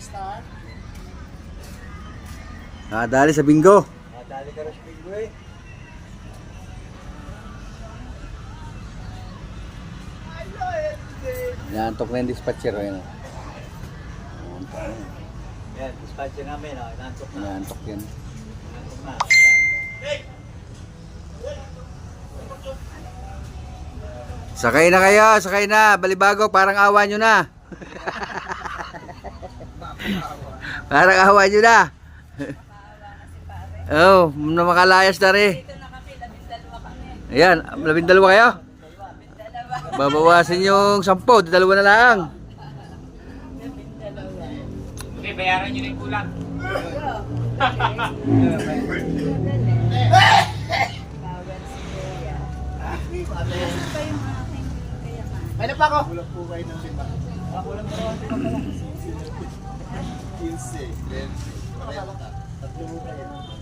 Listahan. Ah, dali sa bingo. Nadali ka rin sa bingo eh. Inaantok na yung dispatcher. oh, Ayun. oh. Yan, dispatcher namin. Oh. Inantok na. Inaantok yan. Inantok na. Yan. Sakay na kayo, sakay na. Balibago, parang awa nyo na. Parang awa nyo na. oh, na makalayas na rin. Dito na kami, kami. Ayan, labing dalawa kayo. Babawasan yung sampo, dalawa na lang. Okay, bayaran nyo na yung kulang. Ano pa yung aking kayaman? Ay na pa ako. Kulang po kayo ng lima. 15, 11, 30. Tatlo mo kayo.